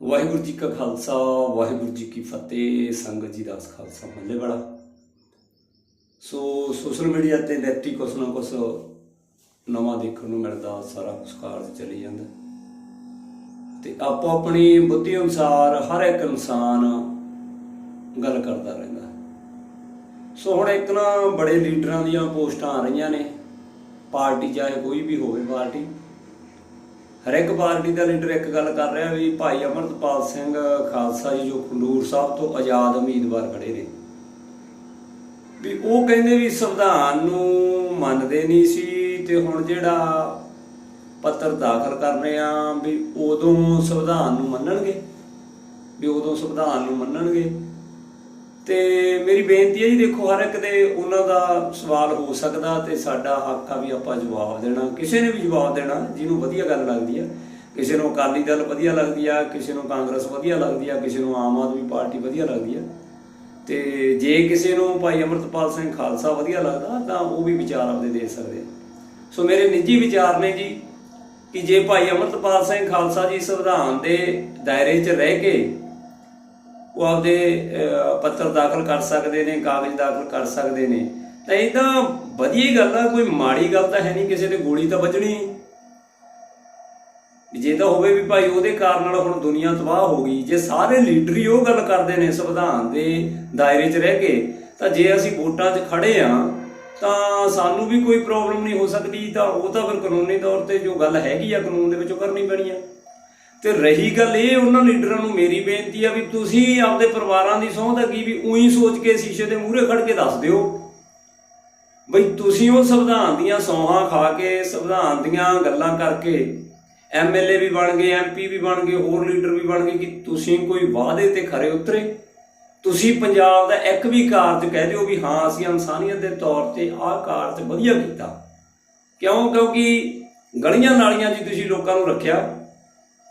ਵਾਹਿਗੁਰੂ ਜੀ ਕਾ ਖਾਲਸਾ, ਵਾਹਿਗੁਰੂ ਜੀ ਕੀ ਫਤਿਹ, ਸੰਗਤ ਜੀ ਦਾਸ ਖਾਲਸਾ ਮੱਲੇ ਵਾਲਾ। ਸੋ ਸੋਸ਼ਲ ਮੀਡੀਆ ਤੇ ਨੈਤੀ ਕੁਛ ਨਾ ਕੁਛ ਨਵਾਂ ਦੇਖਣ ਨੂੰ ਮਿਲਦਾ, ਸਾਰਾ ਕੁਛ ਕਾਰਜ ਚੱਲੀ ਜਾਂਦਾ। ਤੇ ਆਪੋ ਆਪਣੀ ਬੁੱਧੀ ਅਨੁਸਾਰ ਹਰ ਇੱਕ ਇਨਸਾਨ ਗੱਲ ਕਰਦਾ ਰਹਿੰਦਾ। ਸੋ ਹੁਣ ਇੱਕ ਨਾ ਬੜੇ ਲੀਡਰਾਂ ਦੀਆਂ ਪੋਸਟਾਂ ਆ ਰਹੀਆਂ ਨੇ, ਪਾਰਟੀ ਚਾਹੇ ਕੋਈ ਵੀ ਹੋਵੇ, ਪਾਰਟੀ। ਹਰ ਇੱਕ ਪਾਰਟੀ ਦਾ ਲੀਡਰ ਇੱਕ ਗੱਲ ਕਰ ਰਿਹਾ ਵੀ ਭਾਈ ਅਮਰਤਪਾਲ ਸਿੰਘ ਖਾਲਸਾ ਜੀ ਜੋ ਖੰਡੂਰ ਸਾਹਿਬ ਤੋਂ ਆਜ਼ਾਦ ਉਮੀਦਵਾਰ ਖੜੇ ਨੇ। ਵੀ ਉਹ ਕਹਿੰਦੇ ਵੀ ਸੰਵਿਧਾਨ ਨੂੰ ਮੰਨਦੇ ਨਹੀਂ ਸੀ ਤੇ ਹੁਣ ਜਿਹੜਾ ਪੱਤਰ ਦਾਖਲ ਕਰ ਰਹੇ ਆ ਵੀ ਉਦੋਂ ਸੰਵਿਧਾਨ ਨੂੰ ਮੰਨਣਗੇ। ਵੀ ਉਦੋਂ ਸੰਵਿਧਾਨ ਨੂੰ ਮੰਨਣਗੇ। ਤੇ ਮੇਰੀ ਬੇਨਤੀ ਹੈ ਜੀ, ਦੇਖੋ, ਹਰ ਇੱਕ ਦੇ ਉਹਨਾਂ ਦਾ ਸਵਾਲ ਹੋ ਸਕਦਾ ਤੇ ਸਾਡਾ ਹੱਕ ਆ ਵੀ ਆਪਾਂ ਜਵਾਬ ਦੇਣਾ। ਕਿਸੇ ਨੇ ਵੀ ਜਵਾਬ ਦੇਣਾ, ਜਿਹਨੂੰ ਵਧੀਆ ਗੱਲ ਲੱਗਦੀ ਆ। ਕਿਸੇ ਨੂੰ ਅਕਾਲੀ ਦਲ ਵਧੀਆ ਲੱਗਦੀ ਆ, ਕਿਸੇ ਨੂੰ ਕਾਂਗਰਸ ਵਧੀਆ ਲੱਗਦੀ ਆ, ਕਿਸੇ ਨੂੰ ਆਮ ਆਦਮੀ ਪਾਰਟੀ ਵਧੀਆ ਲੱਗਦੀ ਆ। ਤੇ ਜੇ ਕਿਸੇ ਨੂੰ ਭਾਈ ਅਮਰਤਪਾਲ ਸਿੰਘ ਖਾਲਸਾ ਵਧੀਆ ਲੱਗਦਾ, ਤਾਂ ਉਹ ਵੀ ਵਿਚਾਰ ਆਪਦੇ ਦੇ ਸਕਦੇ ਆ। ਸੋ ਮੇਰੇ ਨਿੱਜੀ ਵਿਚਾਰ ਨੇ ਜੀ, ਕਿ ਜੇ ਭਾਈ ਅਮਰਤਪਾਲ ਸਿੰਘ ਖਾਲਸਾ ਜੀ ਸੰਵਿਧਾਨ ਦੇ ਦਾਇਰੇ 'ਚ ਰਹਿ ਕੇ ਉਹ ਆਪਦੇ ਪੱਤਰ ਦਾਖਲ ਕਰ ਸਕਦੇ ਨੇ, ਕਾਗਜ਼ ਦਾਖਲ ਕਰ ਸਕਦੇ ਨੇ। ਤਾਂ ਇਹ ਤਾਂ ਵਧੀਆ ਹੀ ਗੱਲ ਆ, ਕੋਈ ਮਾੜੀ ਗੱਲ ਤਾਂ ਹੈ ਨਹੀਂ, ਕਿਸੇ ਨੇ ਗੋਲੀ ਤਾਂ ਵੱਜਣੀ। ਜੇ ਤਾਂ ਹੋਵੇ ਵੀ ਭਾਈ ਉਹਦੇ ਕਾਰਨ ਨਾਲ ਹੁਣ ਦੁਨੀਆ ਤਬਾਹ ਹੋ ਗਈ, ਜੇ ਸਾਰੇ ਲੀਡਰ ਹੀ ਉਹ ਗੱਲ ਕਰਦੇ ਨੇ ਸੰਵਿਧਾਨ ਦੇ ਦਾਇਰੇ 'ਚ ਰਹਿ ਕੇ, ਤਾਂ ਜੇ ਅਸੀਂ ਵੋਟਾਂ 'ਚ ਖੜੇ ਆ, ਤਾਂ ਸਾਨੂੰ ਵੀ ਕੋਈ ਪ੍ਰੋਬਲਮ ਨਹੀਂ ਹੋ ਸਕਦੀ। ਤਾਂ ਉਹ ਤਾਂ ਫਿਰ ਕਾਨੂੰਨੀ ਤੌਰ ਤੇ ਜੋ ਗੱਲ ਹੈਗੀ ਆ, ਕਾਨੂੰਨ ਦੇ ਵਿੱਚ ਉਹ ਕਰਨੀ ਪੈਣੀ ਆ। ਤੇ ਰਹੀ ਗੱਲ ਇਹ, ਉਹਨਾਂ ਲੀਡਰਾਂ ਨੂੰ ਮੇਰੀ ਬੇਨਤੀ ਆ ਵੀ ਤੁਸੀਂ ਆਪਦੇ ਪਰਿਵਾਰਾਂ ਦੀ ਸਹੁੰ ਤਾਂ ਕੀ ਵੀ ਉਹੀ ਸੋਚ ਕੇ ਸ਼ੀਸ਼ੇ ਦੇ ਮੂਹਰੇ ਖੜ ਕੇ ਦੱਸ ਦਿਓ। ਬਈ ਤੁਸੀਂ ਉਹ ਸੰਵਿਧਾਨ ਦੀਆਂ ਸੌਹਾਂ ਖਾ ਕੇ, ਸੰਵਿਧਾਨ ਦੀਆਂ ਗੱਲਾਂ ਕਰਕੇ ਐਮਐਲਏ ਵੀ ਬਣ ਗਏ ਐਮਪੀ ਵੀ ਬਣ ਗਏ, ਹੋਰ ਲੀਡਰ ਵੀ ਬਣ ਗਏ ਕਿ ਤੁਸੀਂ ਕੋਈ ਵਾਅਦੇ ਤੇ ਖਰੇ ਉਤਰੇ? ਤੁਸੀਂ ਪੰਜਾਬ ਦਾ ਇੱਕ ਵੀ ਕਾਰਜ ਕਹਿ ਦਿਓ ਵੀ ਹਾਂ, ਅਸੀਂ ਇਨਸਾਨੀਅਤ ਦੇ ਤੌਰ ਤੇ ਆਹ ਕਾਰਜ ਵਧੀਆ ਕੀਤਾ। ਕਿਉਂ? ਕਿਉਂਕਿ ਗਲੀਆਂ ਨਾਲੀਆਂ 'ਚ ਤੁਸੀਂ ਲੋਕਾਂ ਨੂੰ ਰੱਖਿਆ।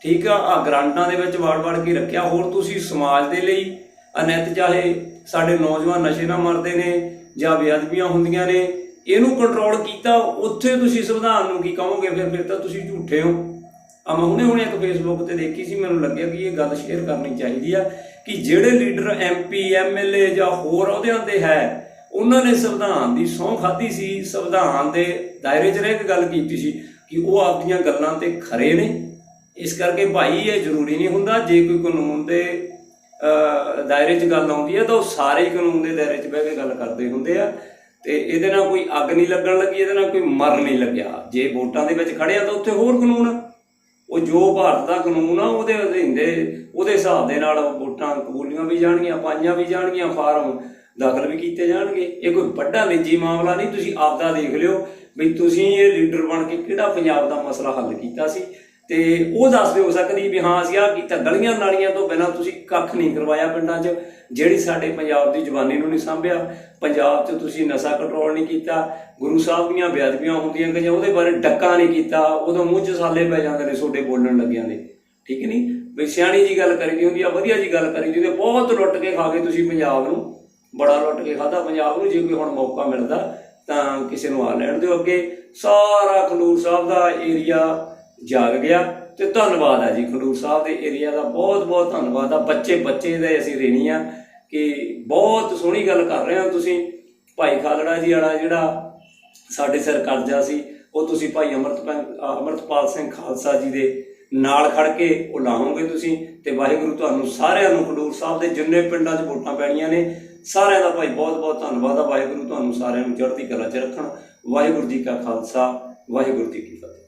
ਠੀਕ ਆ ਆ ਗ੍ਰਾਂਟਾਂ ਦੇ ਵਿੱਚ ਵੜ-ਵੜ ਕੇ ਰੱਖਿਆ। ਹੋਰ ਤੁਸੀਂ ਸਮਾਜ ਦੇ ਲਈ ਅਨੈਤ ਚਾਹੇ ਸਾਡੇ ਨੌਜਵਾਨ ਨਸ਼ੇ ਨਾਲ ਮਰਦੇ ਨੇ ਜਾਂ ਬੇਅਦਬੀਆਂ ਹੁੰਦੀਆਂ ਨੇ, ਇਹਨੂੰ ਕੰਟਰੋਲ ਕੀਤਾ, ਉੱਥੇ ਤੁਸੀਂ ਸੰਵਿਧਾਨ ਨੂੰ ਕੀ ਕਹੋਗੇ? ਫਿਰ ਫਿਰ ਤਾਂ ਤੁਸੀਂ ਝੂਠੇ ਹੋ। ਆ ਮੈਂ ਹੁਣੇ ਹੁਣੇ ਇੱਕ ਫੇਸਬੁੱਕ ਤੇ ਦੇਖੀ ਸੀ, ਮੈਨੂੰ ਲੱਗਿਆ ਕਿ ਇਹ ਗੱਲ ਸ਼ੇਅਰ ਕਰਨੀ ਚਾਹੀਦੀ ਆ ਕਿ ਜਿਹੜੇ ਲੀਡਰ ਐਮਪੀ ਐਮਐਲਏ ਜਾਂ ਹੋਰ ਅਹੁਦਿਆਂ ਤੇ ਹੈ, ਉਹਨਾਂ ਨੇ ਸੰਵਿਧਾਨ ਦੀ ਸਹੁੰ ਖਾਧੀ ਸੀ। ਸੰਵਿਧਾਨ ਦੇ ਦਾਇਰੇ 'ਚ ਰਹਿ ਕੇ ਗੱਲ ਕੀਤੀ ਸੀ ਕਿ ਉਹ ਆਪਣੀਆਂ ਗੱਲਾਂ ਤੇ ਖਰੇ ਨੇ। ਇਸ ਕਰਕੇ ਭਾਈ ਇਹ ਜ਼ਰੂਰੀ ਨਹੀਂ ਹੁੰਦਾ, ਜੇ ਕੋਈ ਕਾਨੂੰਨ ਦੇ ਦਾਇਰੇ 'ਚ ਗੱਲ ਆਉਂਦੀ ਹੈ ਤਾਂ ਉਹ ਸਾਰੇ ਹੀ ਕਾਨੂੰਨ ਦੇ ਦਾਇਰੇ 'ਚ ਬਹਿ ਕੇ ਗੱਲ ਕਰਦੇ ਹੁੰਦੇ ਆ। ਤੇ ਇਹਦੇ ਨਾਲ ਕੋਈ ਅੱਗ ਨਹੀਂ ਲੱਗਣ ਲੱਗੀ, ਇਹਦੇ ਨਾਲ ਕੋਈ ਮਰ ਨਹੀਂ ਲੱਗਿਆ। ਜੇ ਵੋਟਾਂ ਦੇ ਵਿੱਚ ਖੜਿਆ ਤਾਂ ਉੱਥੇ ਹੋਰ ਕਾਨੂੰਨ ਆ। ਉਹ ਜੋ ਭਾਰਤ ਦਾ ਕਾਨੂੰਨ ਆ, ਉਹਦੇ ਅਧੀਨ ਦੇ, ਉਹਦੇ ਹਿਸਾਬ ਦੇ ਨਾਲ ਵੋਟਾਂ ਕਬੂਲੀਆਂ ਵੀ ਜਾਣਗੀਆਂ, ਪਾਈਆਂ ਵੀ ਜਾਣਗੀਆਂ, ਫਾਰਮ ਦਾਖਲ ਵੀ ਕੀਤੇ ਜਾਣਗੇ। ਇਹ ਕੋਈ ਵੱਡਾ ਨਿੱਜੀ ਮਾਮਲਾ ਨਹੀਂ, ਤੁਸੀਂ ਆਪਦਾ ਦੇਖ ਲਿਓ ਵੀ ਤੁਸੀਂ ਇਹ ਲੀਡਰ ਬਣ ਕੇ ਕਿਹੜਾ ਪੰਜਾਬ ਦਾ ਮਸਲਾ ਹੱਲ ਕੀਤਾ ਸੀ। ਤੇ ਉਹ ਦੱਸਦੇ ਹੋ ਸਕਦੀ ਵੀ ਹਾਂ ਅਸੀਂ ਆਹ ਕੀਤਾ। ਗਲੀਆਂ ਨਾਲੀਆਂ ਤੋਂ ਬਿਨਾਂ ਤੁਸੀਂ ਕੱਖ ਨਹੀਂ ਕਰਵਾਇਆ ਪਿੰਡਾਂ 'ਚ, ਜਿਹੜੀ ਸਾਡੇ ਪੰਜਾਬ ਦੀ ਜਵਾਨੀ ਨੂੰ ਨਹੀਂ ਸੰਭਿਆ। ਪੰਜਾਬ 'ਚ ਤੁਸੀਂ ਨਸ਼ਾ ਕੰਟਰੋਲ ਨਹੀਂ ਕੀਤਾ, ਗੁਰੂ ਸਾਹਿਬ ਦੀਆਂ ਬੇਅਦਬੀਆਂ ਹੁੰਦੀਆਂ ਗਈਆਂ, ਉਹਦੇ ਬਾਰੇ ਡੱਕਾ ਨਹੀਂ ਕੀਤਾ, ਉਦੋਂ ਮੂੰਹ 'ਚ ਸਾਲੇ ਪੈ ਜਾਂਦੇ ਨੇ ਛੋਡੇ ਬੋਲਣ ਲੱਗਿਆਂ ਦੇ। ਠੀਕ ਨਹੀਂ? ਵੀ ਸਿਆਣੀ ਜੀ ਗੱਲ ਕਰੀ ਦੀ ਹੁੰਦੀ ਆ, ਵਧੀਆ ਜੀ ਗੱਲ ਕਰੀ ਦੀ ਹੁੰਦੀ ਬਹੁਤ ਲੁੱਟ ਕੇ ਖਾ ਗਏ ਤੁਸੀਂ ਪੰਜਾਬ ਨੂੰ। ਬੜਾ ਲੁੱਟ ਕੇ ਖਾਦਾ ਪੰਜਾਬ ਨੂੰ, ਜੇ ਕੋਈ ਹੁਣ ਮੌਕਾ ਮਿਲਦਾ ਤਾਂ ਕਿਸੇ ਨੂੰ ਆ ਲੈਣ ਦਿਓ ਅੱਗੇ। ਸਾਰਾ ਖੰਡੂਰ ਸਾਹਿਬ ਦਾ ਏਰੀਆ ਜਾਗ ਗਿਆ ਤੇ ਧੰਨਵਾਦ ਆ ਜੀ ਖਡੂਰ ਸਾਹਿਬ ਦੇ ਏਰੀਆ ਦਾ ਬਹੁਤ ਬਹੁਤ ਧੰਨਵਾਦ ਆ। ਬੱਚੇ ਬੱਚੇ ਦੇ ਅਸੀਂ ਰਹਿਣੀ ਆ ਕਿ ਬਹੁਤ ਸੋਹਣੀ ਗੱਲ ਕਰ ਰਹੇ ਹੋ ਤੁਸੀਂ। ਭਾਈ ਖਾਲੜਾ ਜੀ ਵਾਲਾ ਜਿਹੜਾ ਸਾਡੇ ਸਿਰ ਕਰਜ਼ਾ ਸੀ, ਉਹ ਤੁਸੀਂ ਭਾਈ ਅਮਰਤਪਾਲ ਅਮਰਤਪਾਲ ਸਿੰਘ ਖਾਲਸਾ ਜੀ ਦੇ ਨਾਲ ਖੜ ਕੇ ਉਹ ਲਾਹੋਗੇ ਤੁਸੀਂ ਤੇ ਵਾਹਿਗੁਰੂ ਤੁਹਾਨੂੰ ਸਾਰਿਆਂ ਨੂੰ ਖਡੂਰ ਸਾਹਿਬ ਦੇ ਜਿੰਨੇ ਪਿੰਡਾਂ 'ਚ ਵੋਟਾਂ ਪੈਣੀਆਂ ਨੇ, ਸਾਰਿਆਂ ਦਾ ਭਾਈ ਬਹੁਤ ਬਹੁਤ ਧੰਨਵਾਦ ਆ। ਵਾਹਿਗੁਰੂ ਤੁਹਾਨੂੰ ਸਾਰਿਆਂ ਨੂੰ ਚੜ੍ਹਦੀ ਕਲਾ 'ਚ ਰੱਖਣ। ਵਾਹਿਗੁਰੂ ਜੀ ਕਾ ਖਾਲਸਾ, ਵਾਹਿਗੁਰੂ ਜੀ ਕੀ ਫਤਿਹ।